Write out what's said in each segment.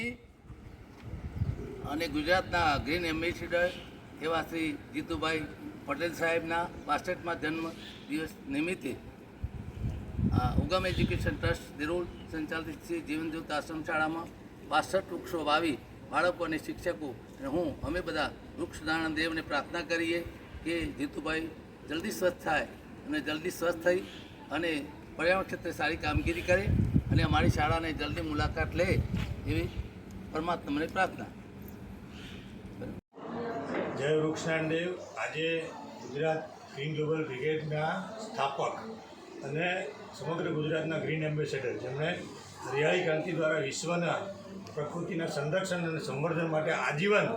નિમિત્તે અને ગુજરાતના ગ્રીન એમ્બેસેડર એવા શ્રી જીતુભાઈ પટેલ સાહેબના બાસઠમાં જન્મ દિવસ નિમિત્તે ઉગમ એજ્યુકેશન ટ્રસ્ટ, દેરોલ સંચાલિત શ્રી જીવનજ્યોત આશ્રમ શાળામાં બાસઠ વૃક્ષો વાવી બાળકો અને શિક્ષકો હું, અમે બધા વૃક્ષ દાણા દેવને પ્રાર્થના કરીએ કે જીતુભાઈ જલ્દી સ્વસ્થ થાય અને જલ્દી સ્વસ્થ થઈ અને પર્યાવરણ ક્ષેત્રે સારી કામગીરી કરે અને અમારી શાળાને જલ્દી મુલાકાત લે એવી પરમાત્માને પ્રાર્થના. જય વૃક્ષનારાયણ દેવ આજે ગુજરાત ગ્રીન ગ્લોબલ બ્રિગેડના સ્થાપક અને સમગ્ર ગુજરાતના ગ્રીન એમ્બેસેડર. જેમણે હરિયાળી ક્રાંતિ દ્વારા વિશ્વના પ્રકૃતિના સંરક્ષણ અને સંવર્ધન માટે આજીવન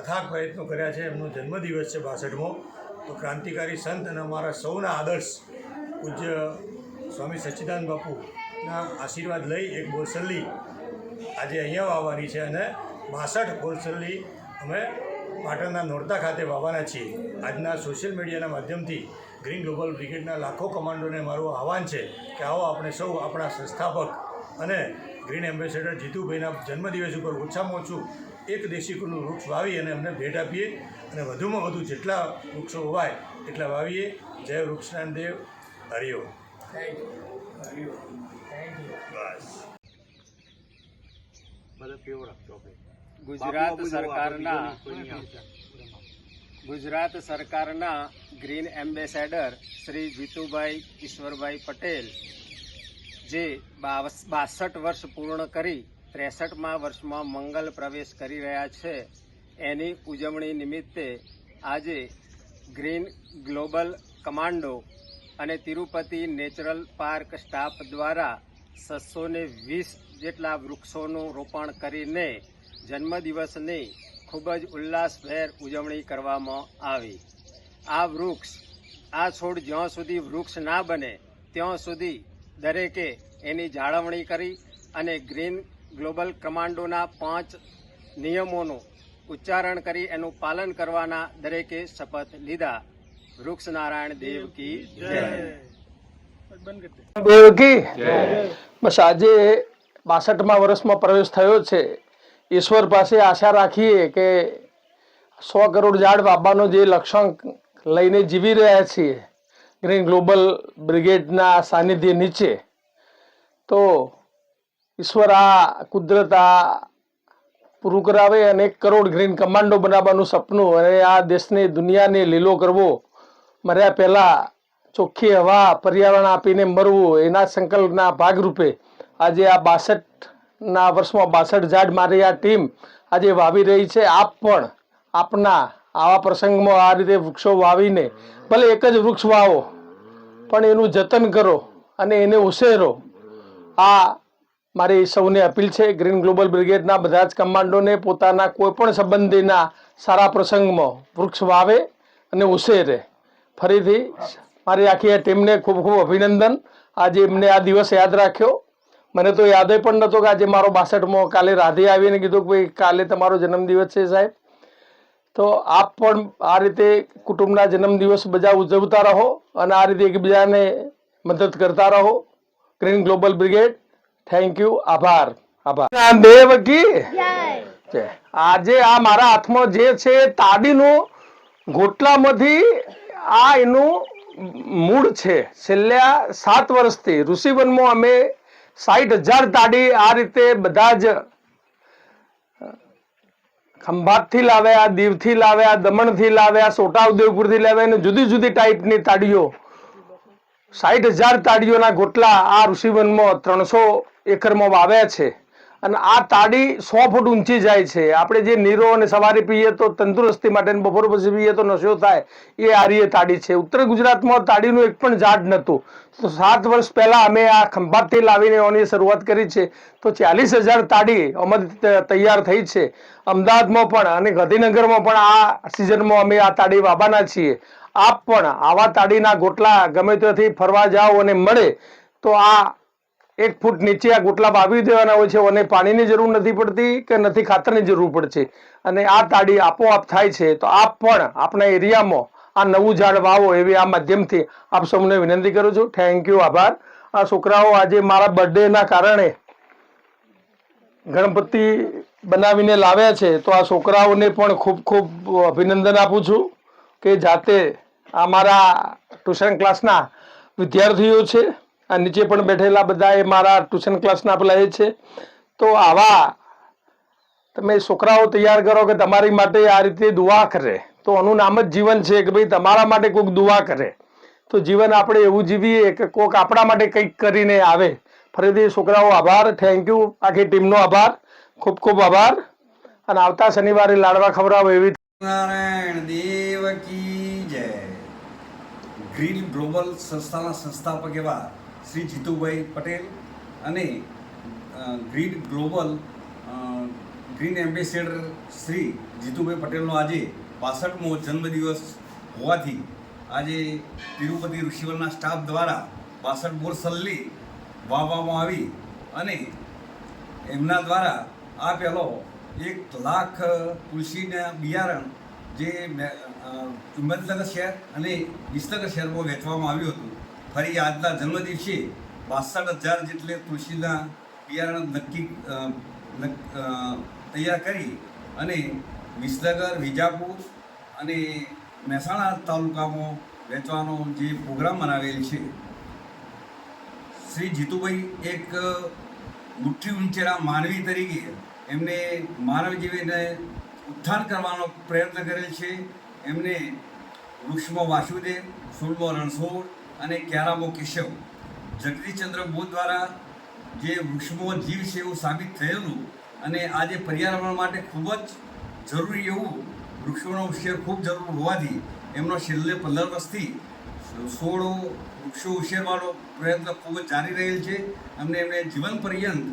અથાગ પ્રયત્નો કર્યા છે. એમનો જન્મદિવસ છે બાસઠમો. તો ક્રાંતિકારી સંત અને અમારા સૌના આદર્શ પૂજ્ય સ્વામી સચ્ચિદાનંદ બાપુના આશીર્વાદ લઈ એક બોરસલ્લી આજે અહીંયા વાવવાની છે અને બાસઠ હોલસેલની અમે પાટણના નોરતા ખાતે વાવવાના છીએ. આજના સોશિયલ મીડિયાના માધ્યમથી ગ્રીન ગ્લોબલ બ્રિગેડના લાખો કમાન્ડોને મારું આહવાન છે કે આવો આપણે સૌ આપણા સંસ્થાપક અને ગ્રીન એમ્બેસેડર જીતુભાઈના જન્મદિવસ ઉપર ઓછામાં ઓછું એક દેશી કુલનું વૃક્ષ વાવી અને એમને ભેટ આપીએ અને વધુમાં વધુ જેટલા વૃક્ષો વાય એટલા વાવીએ. જય વૃક્ષનારાયણ દેવ. હરિઓ બસ ગુજરાત સરકારના ગુજરાત સરકારના ગ્રીન એમ્બેસેડર શ્રી જીતુભાઈ ઈશ્વરભાઈ પટેલ જે બાસઠ વર્ષ પૂર્ણ કરી ત્રેસઠમાં વર્ષમાં મંગલ પ્રવેશ કરી રહ્યા છે એની ઉજવણી નિમિત્તે આજે ગ્રીન ગ્લોબલ કમાન્ડો અને તિરુપતિ નેચરલ પાર્ક સ્ટાફ દ્વારા છસો ને વીસ જેટલા વૃક્ષોનું રોપણ કરીને જન્મદિવસની ખૂબ જ ઉલ્લાસભેર ઉજવણી કરવામાં આવી. આ વૃક્ષ આ છોડ જ્યાં સુધી વૃક્ષ ના બને ત્યાં સુધી દરેકે એની જાળવણી કરી અને ગ્રીન ગ્લોબલ કમાન્ડોના પાંચ નિયમોનું ઉચ્ચારણ કરી એનું પાલન કરવાના દરેકે શપથ લીધા. વૃક્ષ નારાયણ દેવ કી જય. બસ આજે બાસઠમાં વર્ષમાં પ્રવેશ થયો છે. ઈશ્વર પાસે આશા રાખીએ કે સો કરોડ ઝાડ વાવવાનો જે લક્ષ્યાંક લઈને જીવી રહ્યા છીએ ગ્રીન ગ્લોબલ બ્રિગેડના સાનિધ્ય નીચે. તો ઈશ્વર આ કુદરત આ પૂરું કરાવે અને એક કરોડ ગ્રીન કમાન્ડો બનાવવાનું સપનું અને આ દેશને, દુનિયાને લીલો કરવો. મર્યા પહેલાં ચોખ્ખી હવા, પર્યાવરણ આપીને મરવું, એના સંકલ્પના ભાગરૂપે આજે આ બાસઠના વર્ષમાં બાસઠ ઝાડ મારી આ ટીમ આજે વાવી રહી છે. આપ પણ આપના આવા પ્રસંગમાં આ રીતે વૃક્ષો વાવીને, ભલે એક જ વૃક્ષ વાવો, પણ એનું જતન કરો અને એને ઉછેરો. આ મારી સૌને અપીલ છે, ગ્રીન ગ્લોબલ બ્રિગેડના બધા જ કમાન્ડોને પોતાના કોઈપણ સંબંધીના સારા પ્રસંગમાં વૃક્ષ વાવે અને ઉછેરે. ફરીથી મારી આખી આ ટીમને ખૂબ ખૂબ અભિનંદન. આજે એમને આ દિવસ યાદ રાખ્યો. મને તો યાદ પણ નહોતો કે આજે મારો બાસઠમો કાલે રાધે આવીને કીધું કે ભાઈ કાલે તમારો જન્મદિવસ છે સાહેબ. તો આપ પણ આ રીતે કુટુંબના જન્મદિવસ બધા ઉજવતા રહો અને આ રીતે એકબીજાને મદદ કરતા રહો. Green global brigade thank you આભાર આભાર. દેવ કી. આજે આ મારા હાથમાં જે છે તાડીનું ગોટલામાંથી આ એનું મૂળ છે. છેલ્લા સાત વર્ષથી ઋષિવનમાં અમે સાઠ હજાર તાડી આ રીતે બધા જ ખંભાતથી લાવ્યા દીવથી લાવ્યા દમણથી લાવ્યા છોટાઉદેપુરથી લાવ્યા અને જુદી જુદી ટાઈપની તાડીઓ સાઠ હજાર તાડીઓના ગોટલા આ ઋષિવનમાં ત્રણસો એકરમાં વાવ્યા છે. અને આ તાડી સો ફૂટ ઊંચી જાય છે. આપણે જે નીરો અને સવારે પીએ તો તંદુરસ્તી માટે બપોર પછી પીએ તો નશો થાય. એ આરીએ તાડી છે. ઉત્તર ગુજરાતમાં તાડીનું એક પણ ઝાડ નહોતું. તો સાત વર્ષ પહેલાં અમે આ ખંભાતથી લાવીને એની શરૂઆત કરી છે. તો ચાલીસ હજાર તાડી અમારી તૈયાર થઈ છે. અમદાવાદમાં પણ અને ગાંધીનગરમાં પણ આ સિઝનમાં અમે આ તાડી વાવવાના છીએ. આપ પણ આવા તાડીના ગોટલા ગમે ત્યાંથી ફરવા જાઓ અને મળે તો આ એક ફૂટ નીચે આ ગોટલા વાવી દેવાના હોય છે, અને પાણીની જરૂર નથી પડતી કે નથી ખાતરની જરૂર પડશે અને આ તાડી આપોઆપ થાય છે, તો આપ પણ આપણા એરિયામાં આ નવું ઝાડ વાવો એવી આ માધ્યમથી આપ સૌને વિનંતી કરું છું. થેન્ક યુ આભાર. આ છોકરાઓ આજે મારા બર્થડેના કારણે ગણપતિ બનાવીને લાવ્યા છે, તો આ છોકરાઓને પણ ખૂબ ખૂબ અભિનંદન આપું છું કે જાતે અમારા ટ્યુશન ક્લાસના વિદ્યાર્થીઓ છે. આ નીચે પણ બેઠેલા બધા એ મારા ટ્યુશન ક્લાસના પેલા એ છે. તો આવા તમે છોકરાઓ તૈયાર કરો કે તમારી માટે આ રીતે દુઆ કરે. તો આનું નામ જ જીવન છે કે ભાઈ તમારા માટે કોઈક દુઆ કરે. તો જીવન આપણે એવું જીવીએ કે કોઈક આપણા માટે કંઈક કરીને આવે. ફરીથી છોકરાઓ આભાર. થેન્ક યુ આખી ટીમનો આભાર. ખૂબ ખૂબ આભાર. અને આવતા શનિવારે લાડવા ખવડાવો એવી નારાયણ દેવ જય. ગ્રીન ગ્લોબલ સંસ્થાના સંસ્થાપક એવા શ્રી જીતુભાઈ પટેલ અને grid global green ambassador Shri Jitubhai પટેલનો આજે બાસઠમો જન્મદિવસ હોવાથી આજે તિરુપતિ ઋષિવલના સ્ટાફ દ્વારા બાસઠ બોરસલ્લી વાવવામાં આવી અને એમના દ્વારા આ પહેલો એક લાખ તુલસીના બિયારણ જે હિંમતનગર શહેર અને વિસનગર શહેરમાં વેચવામાં આવ્યું હતું. ફરી આજના જન્મદિવસે બાસઠ હજાર જેટલે તુલસીના બિયારણ નક્કી તૈયાર કરી અને વિસનગર, વિજાપુર અને મહેસાણા તાલુકામાં વેચવાનો જે પ્રોગ્રામ બનાવેલ છે. શ્રી જીતુભાઈ એક મુઠ્ઠી ઊંચેરા માનવી તરીકે એમને માનવ જીવીને ઉત્થાન કરવાનો પ્રયત્ન કરેલ છે. એમને વૃક્ષમાં વાસુદેવ સુરમો રણછોડ અને ક્યારામો કેશવ. જગદીશચંદ્ર બોઝ દ્વારા જે વૃક્ષમો જીવ છે એવું સાબિત થયેલું અને આજે પર્યાવરણ માટે ખૂબ જ જરૂરી એવું વૃક્ષોનો ઉછેર ખૂબ જરૂર હોવાથી એમનો છેલ્લે પંદર વર્ષથી સોળો વૃક્ષો ઉછેરવાનો પ્રયત્ન ખૂબ જ જારી રહેલ છે. અને એમણે જીવન પર્યંત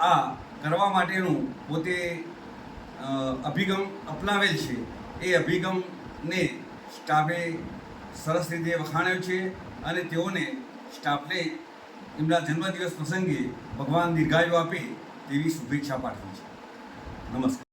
આ કરવા માટેનું પોતે અભિગમ અપનાવેલ છે. એ અભિગમને સ્ટાફે સરસ રીતે વખાણ્યો છે. અને તેઓને સ્ટાફને એમના જન્મદિવસ પ્રસંગે ભગવાન દીર્ઘાયુ આપે તેવી શુભેચ્છા પાઠવી છે. નમસ્કાર.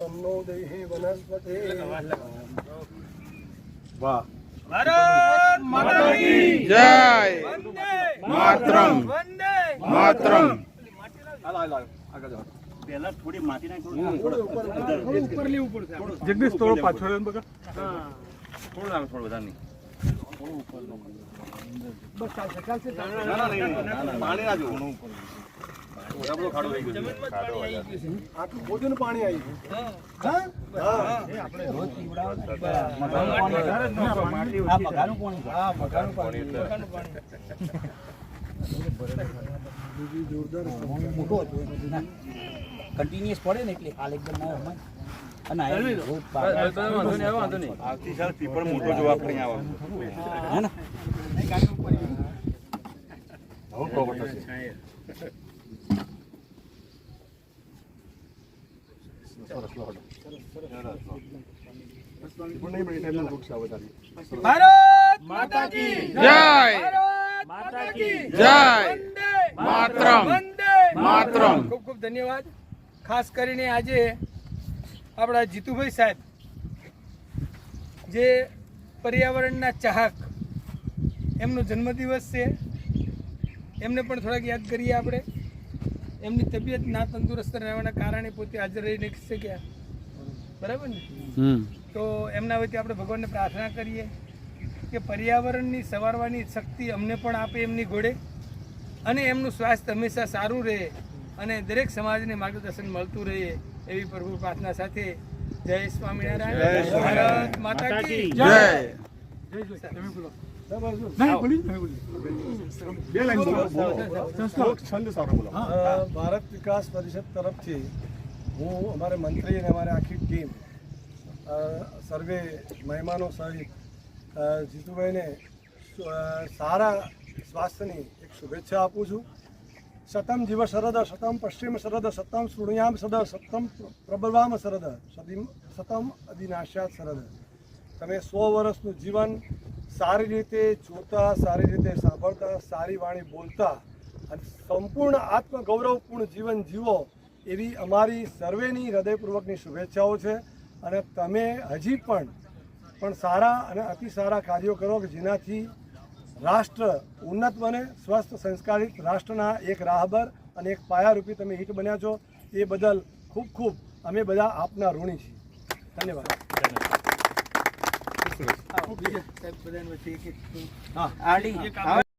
કન્ટિન્યુઅસ પડે ને એટલે હાલ એકદમ અને આ રોજ પાક- હે ને? ભારત માતા કી જય. ભારત માતા કી જય માતરમ. માતરમ. ખૂબ ખૂબ ધન્યવાદ. ખાસ કરીને આજે આપણા જીતુભાઈ સાહેબ જે પર્યાવરણના ચાહક એમનો જન્મદિવસ છે. એમને પણ થોડાક યાદ કરીએ આપણે. એમની તબિયત ના તંદુરસ્ત રહેવાના કારણે પોતે હાજર રહી નથી શક્યા બરાબર ને? તો એમના વચ્ચે આપણે ભગવાનને પ્રાર્થના કરીએ કે પર્યાવરણની સવારવાની શક્તિ અમને પણ આપે એમની ઘોડે અને એમનું સ્વાસ્થ્ય હંમેશા સારું રહે અને દરેક સમાજને માર્ગદર્શન મળતું રહે. એવી પ્રભુ પ્રાર્થના સાથે જય સ્વામિનારાયણ. ભારત માતા કી જય. બોલો ભારત વિકાસ પરિષદ તરફથી હું અમારે મંત્રી અને અમારી આખી ટીમ સર્વે મહેમાનો સહિત જીતુભાઈને સારા સ્વાસ્થ્યની એક શુભેચ્છા આપું છું. શતમ જીવ શરદ શતમ પશ્ચિમ શરદ શતમ શૃણ્યામ સદ સતમ પ્રબલવામ શરદ સદીમ સતમ અધિનાશ્યાત શરદ તમે સો વર્ષનું જીવન સારી રીતે જોતા, સારી રીતે સાંભળતા, સારી વાણી બોલતા અને સંપૂર્ણ આત્મગૌરવપૂર્ણ જીવન જીવો એવી અમારી સર્વેની હૃદયપૂર્વકની શુભેચ્છાઓ છે અને તમે હજી પણ પણ સારા અને અતિ સારા કાર્યો કરો કે જેનાથી રાષ્ટ્ર ઉન્નત બને સ્વસ્થ સંસ્કારિત રાષ્ટ્રના એક રાહબર અને એક પાયારૂપી તમે હિત બન્યા છો એ બદલ ખૂબ ખૂબ અમે બધા આપના ઋણી છીએ. ધન્યવાદ. હા